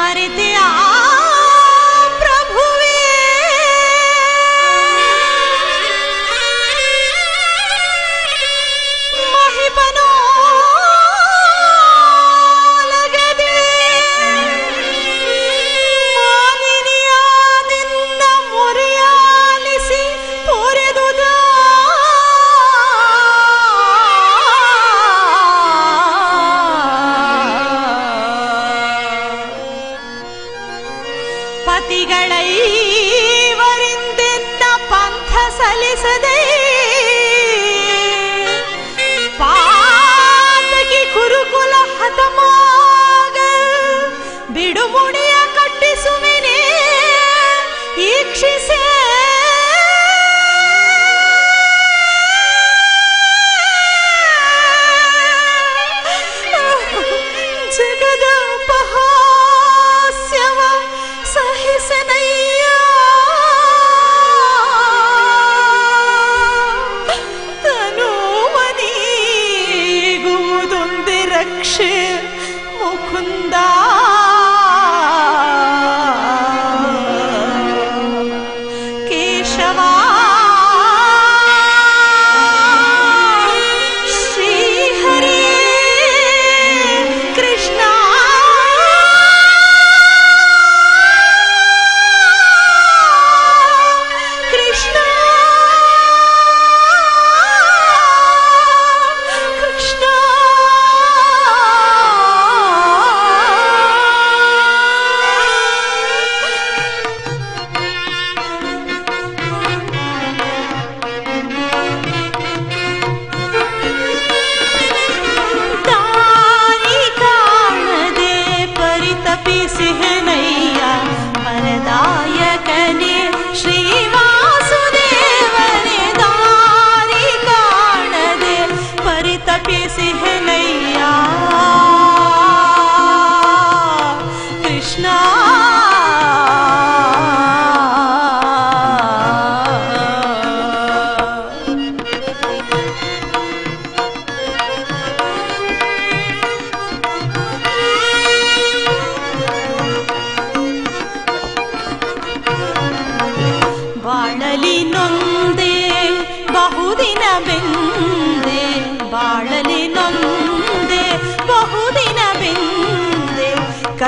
मर दिया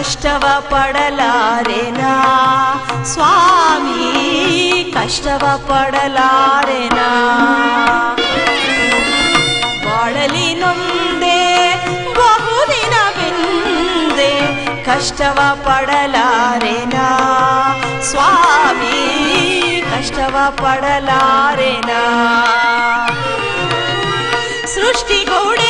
ಕಷ್ಟವ ಪಡಲಾರೆನಾ? ಸ್ವಾಮಿ, ಕಷ್ಟವ ಪಡಲಾರೆನಾ? ಬಾಳಲಿ ನೊಂದೆ ಬಹುದಿನ ಬಿಂದೆ ಕಷ್ಟವ ಪಡಲಾರೆನಾ? ಸ್ವಾಮಿ, ಕಷ್ಟವ ಪಡಲಾರೆನಾ? ಸೃಷ್ಟಿಗೌಡೆ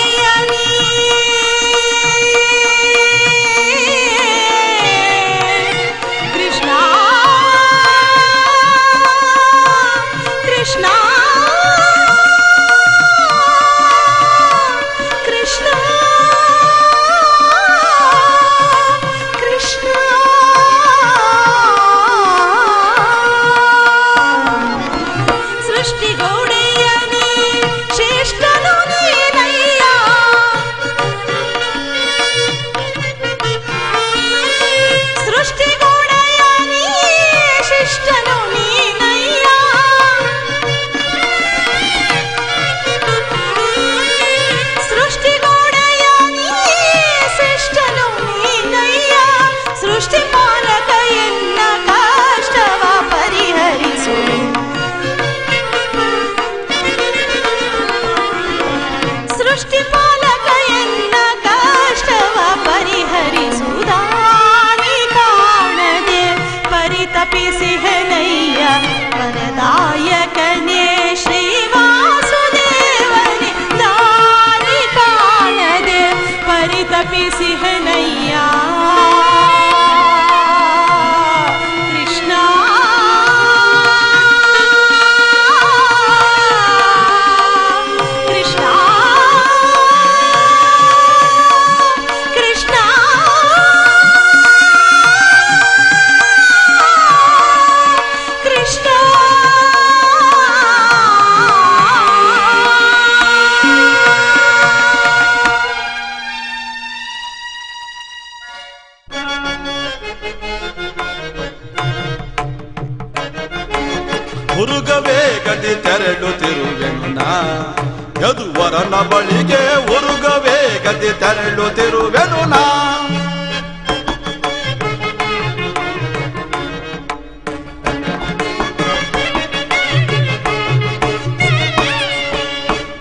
ತೆರಳುತ್ತಿರುವೆನು ನಾ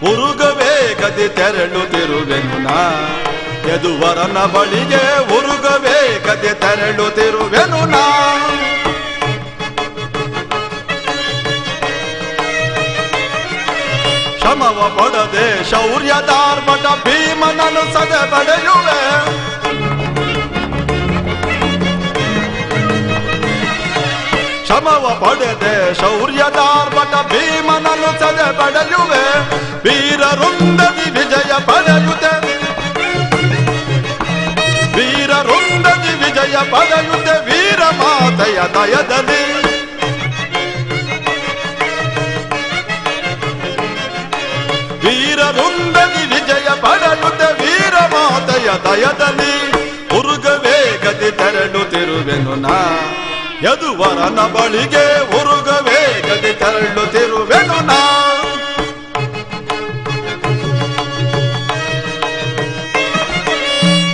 ಉರುಗವೇಗದಿ ತೆರಳುತ್ತಿರುವೆನು ನಾ ಯದುವರನ ಬಳಿಗೆ ಉರುಗವೇಗದಿ ತೆರಳುತ್ತಿರುವೆನು ನಾ ಶಮವ ಪಡದೆ ಶೌರ್ಯದಾರ್ಭಟ ಭೀಮನನು ಪಡೆದೆ ಶೌರ್ಯದಾರ್ಭಟ ಭೀಮನನು ಸದೆ ಪಡೆಯುವೆ ವೀರರುಂದದಿ ವಿಜಯ ಪಡೆಯುತ್ತೆ ವೀರರುಂದದಿ ವಿಜಯ ಪಡೆಯುತ್ತೆ ವೀರ ಮಾತೆಯ ದಯದಲ್ಲಿ ವೀರರುಂದದಿ ವಿಜಯ ಪಡೆಯುತ್ತೆ ವೀರ ಮಾತೆಯ ದಯದಲ್ಲಿ ಉರುಗವೇಗದಿ ತೆರಳುತ್ತಿರುವೆನು ನಾ ಯದುವರನ ಬಳಿಗೆ ಉರುಗವೇಗದಿ ತೆರಳುತ್ತಿರುವೆನು ನಾ.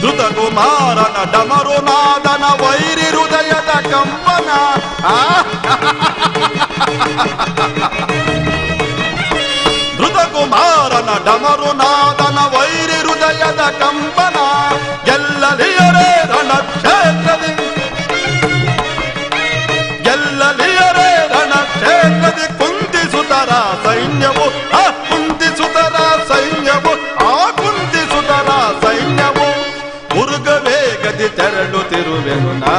ಧೃತ ಕುಮಾರನ ಡಮರು ನಾದನ ವೈರಿ ಹೃದಯದ ಕಂಪನ ಧೃತ ಕುಮಾರನ ಡಮರು ತೆರಳುತ್ತಿರುವೆನು ನಾ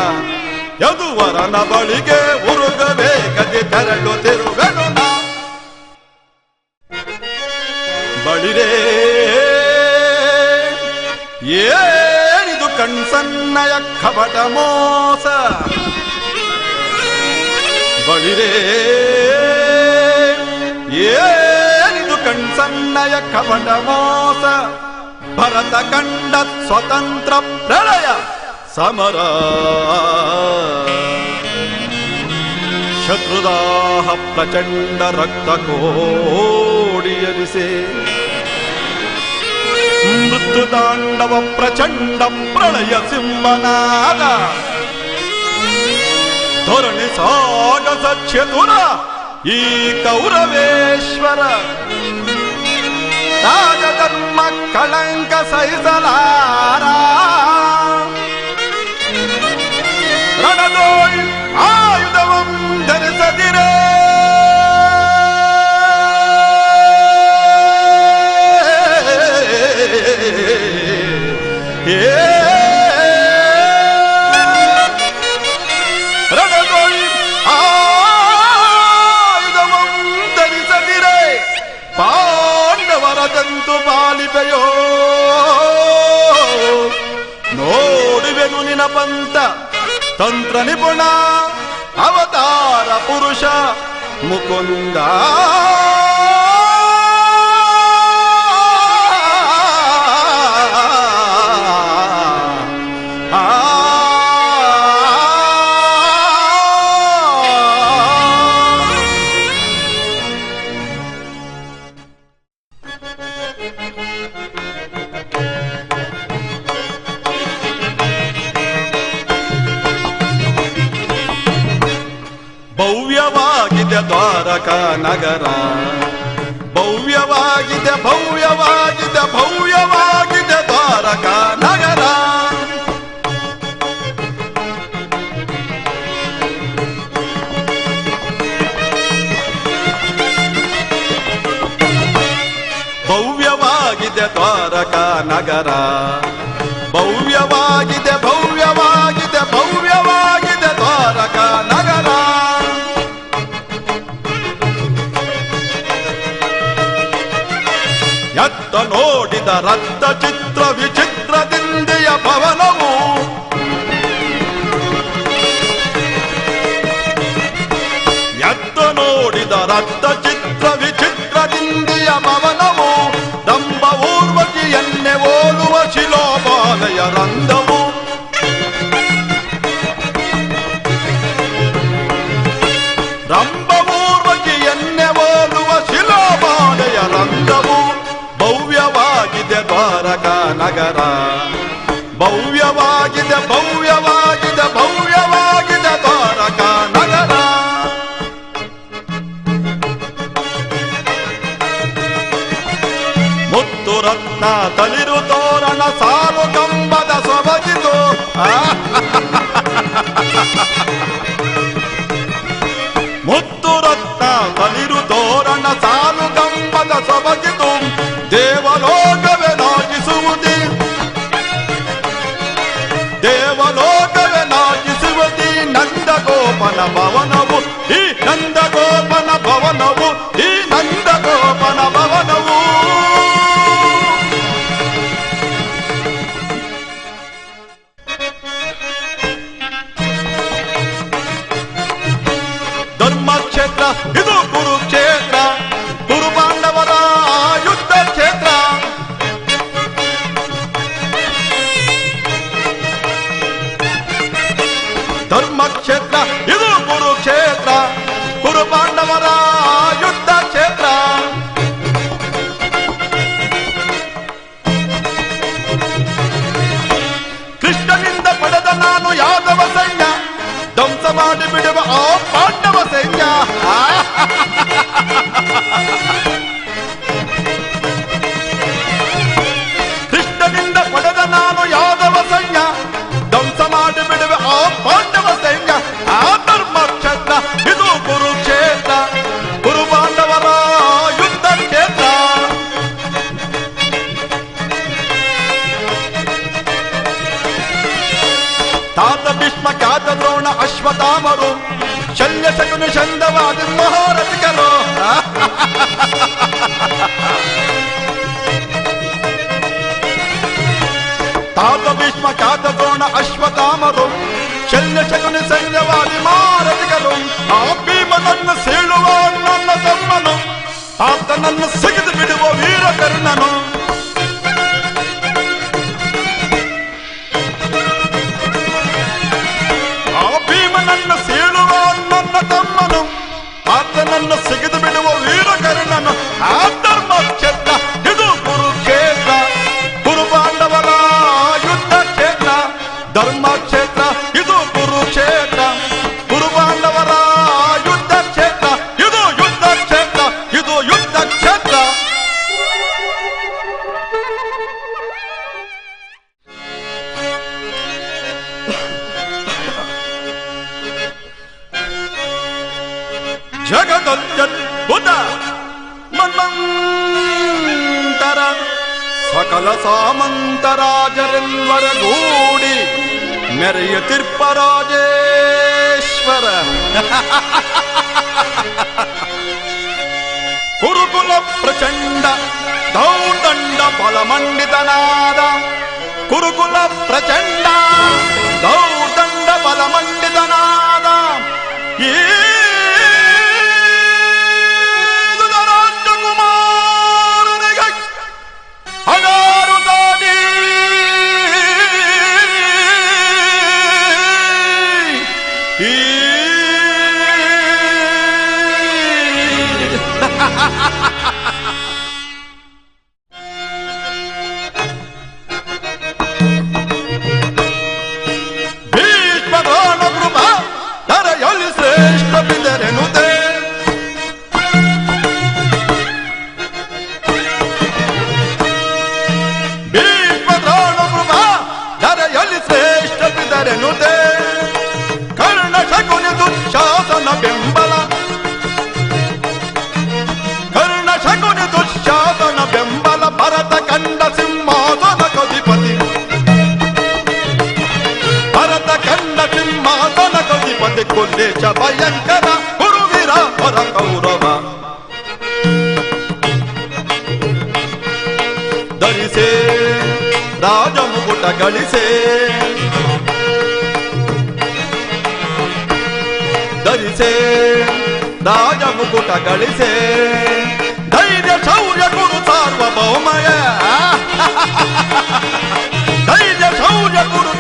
ಯದುವರನ ಬಳಿಗೆ ತೆರಳು ತೆರಳುತ್ತಿರುವೆನು ನಾ ಬಳಿರೇ, ಏನಿದು ಕಣ್ಸನ್ನಯ ಕಪಟ ಮೋಸ. ಬಳಿರೇ, ಏನಿದು ಕಣ್ಸನ್ನಯ ಕಪಟ ಮೋಸ. ಭರತ ಕಂಡ ಸ್ವತಂತ್ರ ಪ್ರಳಯ. సమరా శత్రుదాహ ప్రచండ రక్తకోడియలిసే మృత్యుతాండవ ప్రచండ ప్రళయ సింహనాద. ధోరణి సాగ చతుర ఈ కౌరవేశ్వర. రాజధర్మ కళంక సైసలారా. ಮುಕುಂದ ಭವ್ಯವಾಗಿದೆ ದ್ವಾರಕ ನಗರ. ಭವ್ಯವಾಗಿದೆ ಭವ್ಯವಾಗಿದೆ ಭವ್ಯವಾಗಿದೆ ದ್ವಾರಕ ನಗರ. ಭವ್ಯವಾಗಿದೆ ದ್ವಾರಕ ನಗರ. ద్వారకా నగరా ഓ പാണ്ഡവ സേന ನನ್ನ ¡Rachan! దిక్కులేశ భయంకర గురువీర పర కౌరవ ధరిసే రాజము పుట గడిసే. ధరిసే రాజము పుట గడిసే. ధైర్య శౌర్య గురు సార్వభౌమయ. ధైర్య శౌర్య గురు